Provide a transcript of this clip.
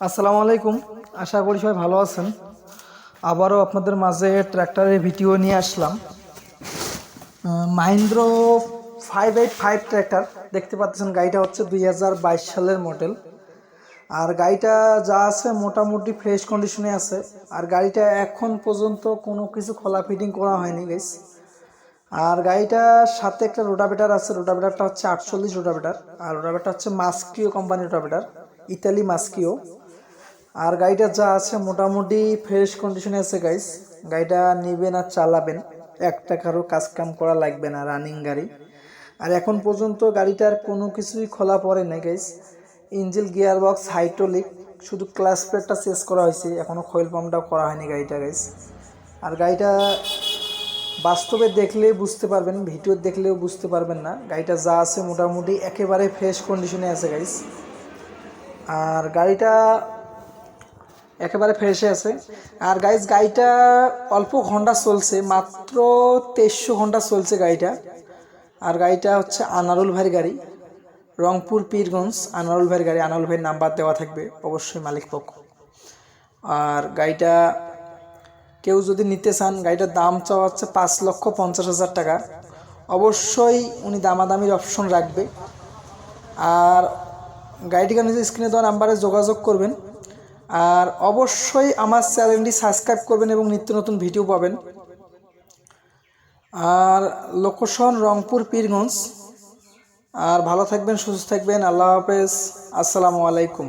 আসসালামু আলাইকুম। আশা করি সবাই ভালো আছেন। আবারও আপনাদের মাঝে ট্র্যাক্টরের ভিডিও নিয়ে আসলাম। Mahindra five eight five tractor. দেখতে পাচ্ছেন, গাড়িটা হচ্ছে দুই হাজার বাইশ সালের মডেল। আর গাড়িটা যা আছে মোটামুটি ফ্রেশ কন্ডিশনে আছে। আর গাড়িটা এখন পর্যন্ত কোনো কিছু খোলা ফিটিং করা হয়নি গাইস আর গাড়িটার সাথে একটা রোটাভেটার আছে। রোটাভেটারটা হচ্ছে আটচল্লিশ রোটাভেটার আর রোটাভেটার হচ্ছে মাস্কিও কোম্পানির রোটাভেটার ইতালি মাস্কিও। আর গাড়িটা যা আছে মোটামুটি ফ্রেশ কন্ডিশনে আছে গাইস গাড়িটা নেবেন আর চালাবেন। এক টাকারও কাজকাম করা লাগবে না রানিং গাড়ি। আর এখন পর্যন্ত গাড়িটার কোনো কিছুই খোলা পড়ে নাই guys engine gear box hydraulic শুধু ক্লাস প্লেটটা চেস করা হয়েছে। এখনও খয়েল পাম্পটাও করা হয়নি গাড়িটা গাইস আর গাড়িটা বাস্তবে দেখলে বুঝতে পারবেন ভিডিও দেখলেও বুঝতে পারবেন না। গাড়িটা যা আছে মোটামুটি একেবারে ফ্রেশ কন্ডিশনে আছে গাইস আর গাড়িটা একেবারে ফ্রেশে আছে। আর গাইজ গাড়িটা অল্প ঘণ্টা চলছে, মাত্র তেইশশো ঘণ্টা চলছে গাড়িটা। আর গাড়িটা হচ্ছে আনারুল ভাইয়ের গাড়ি, রংপুর পীরগঞ্জ আনারুল ভাইয়ের গাড়ি। আনারুল ভাইয়ের নাম্বার দেওয়া থাকবে, অবশ্যই মালিক পক্ষ। আর গাড়িটা কেউ যদি নিতে চান, গাড়িটার দাম চাওয়া হচ্ছে পাঁচ লক্ষ পঞ্চাশ হাজার টাকা। অবশ্যই উনি দামাদামির অপশন রাখবে। আর গাড়িটিকে নিজের স্ক্রিনে দেওয়া নাম্বারে যোগাযোগ করবেন। আর অবশ্যই আমার চ্যানেলটি সাবস্ক্রাইব করবেন এবং নিত্য নতুন ভিডিও পাবেন। আর লোকেশন রংপুর, পীরগঞ্জ। আর ভালো থাকবেন, সুস্থ থাকবেন। আল্লাহ হাফেজ। আসসালামু আলাইকুম।